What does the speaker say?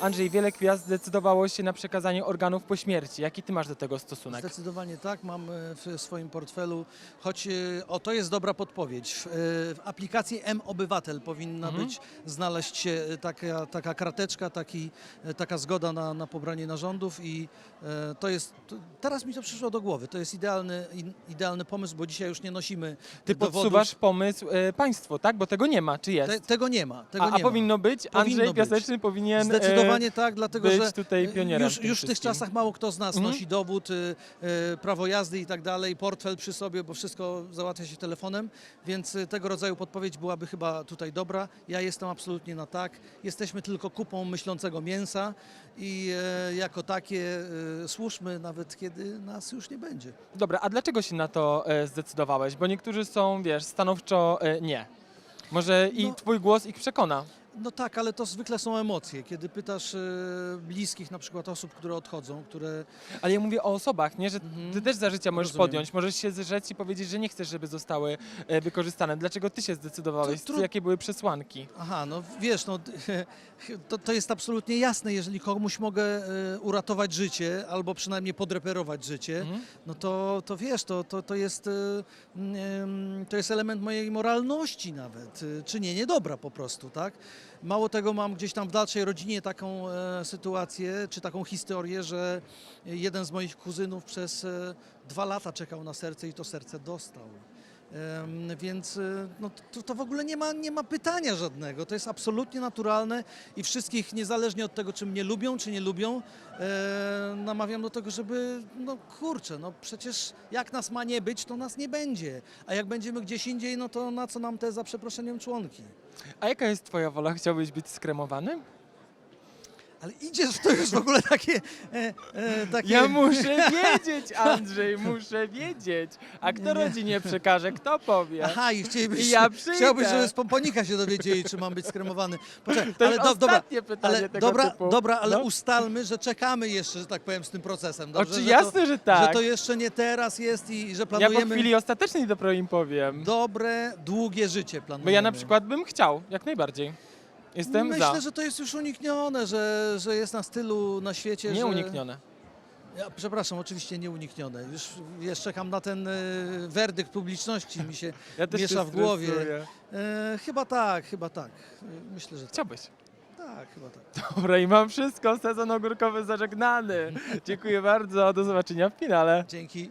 Andrzej, wiele gwiazd zdecydowało się na przekazanie organów po śmierci. Jaki ty masz do tego stosunek? Zdecydowanie tak, mam e, w swoim portfelu, choć e, o to jest dobra podpowiedź. W, e, aplikacji M-Obywatel powinna Mhm. być, znaleźć się taka, taka karteczka, taki, taka zgoda na, na pobranie narządów i to jest, teraz mi to przyszło do głowy, to jest idealny, idealny pomysł, bo dzisiaj już nie nosimy Ty dowodów. podsuwasz pomysł e, państwu, tak? Bo tego nie ma, czy jest? Te, tego nie ma, tego a, nie a ma. powinno być? Andrzej Powinno. Piaseczny powinien e, Zdecydowanie tak, dlatego że tutaj e, pionierem już, w już w tych czasach mało kto z nas Mhm. nosi dowód, y, y, prawo jazdy i tak dalej, portfel przy sobie, bo wszystko załatwia się telefonem, więc y, tego rodzaju podpowiedź byłaby chyba tutaj dobra. Ja jestem absolutnie na tak. Jesteśmy tylko kupą myślącego mięsa i e, jako takie e, służmy nawet kiedy nas już nie będzie. Dobra, a dlaczego się na to e, zdecydowałeś? Bo niektórzy są, wiesz, stanowczo e, nie. Może i No. twój głos ich przekona. No tak, ale to zwykle są emocje. Kiedy pytasz e, bliskich, na przykład osób, które odchodzą, które Ale ja mówię o osobach, nie? Że Mhm. ty też za życia możesz Rozumiem. podjąć. Możesz się zrzec i powiedzieć, że nie chcesz, żeby zostały e, wykorzystane. Dlaczego ty się zdecydowałeś? To Jakie były przesłanki? Aha, no wiesz, no, to, to jest absolutnie jasne, jeżeli komuś mogę e, uratować życie albo przynajmniej podreperować życie, Mhm. no to, to wiesz, to, to, to, jest, e, em, to jest element mojej moralności nawet, e, czynienie dobra po prostu, tak? Mało tego, mam gdzieś tam w dalszej rodzinie taką e, sytuację, czy taką historię, że jeden z moich kuzynów przez e, dwa lata czekał na serce i to serce dostał. Więc y, no, to, to w ogóle nie ma, nie ma pytania żadnego. To jest absolutnie naturalne i wszystkich, niezależnie od tego, czy mnie lubią, czy nie lubią, e, namawiam do tego, żeby, no kurczę, no przecież jak nas ma nie być, to nas nie będzie. A jak będziemy gdzieś indziej, no to na co nam te, za przeproszeniem, członki? A jaka jest twoja wola? Chciałbyś być skremowany? Ale idziesz w to już w ogóle takie... E, e, takie... Ja muszę wiedzieć, Andrzej, muszę wiedzieć. A kto Nie. rodzinie przekaże, kto powie? Aha, i chcielibyś, I ja przyjdę. chciałbyś, żeby z pomponika się dowiedzieli, czy mam być skremowany. Poczekaj, To ale już do, dobra, ostatnie pytanie ale tego dobra, typu. dobra, ale No. ustalmy, że czekamy jeszcze, że tak powiem, z tym procesem. Dobrze? Oczy, że jasne, to, że tak. Że to jeszcze nie teraz jest i że Ja po planujemy chwili ostatecznej dopiero im powiem. dobre, długie życie. Planujemy. Bo ja na przykład bym chciał, jak najbardziej. Jestem Myślę, za. że to jest już uniknione, że, że jest na stylu na świecie. że... Nieuniknione. Ja, przepraszam, oczywiście nieuniknione. Już, już czekam na ten y, werdykt publiczności, mi się Ja też miesza się w głowie. stresuję. E, chyba tak, chyba tak. E, Myślę, że tak. Chciałbyś. Tak, chyba tak. Dobra, i mam wszystko. Sezon ogórkowy zażegnany. Dziękuję bardzo. Do zobaczenia w finale. Dzięki.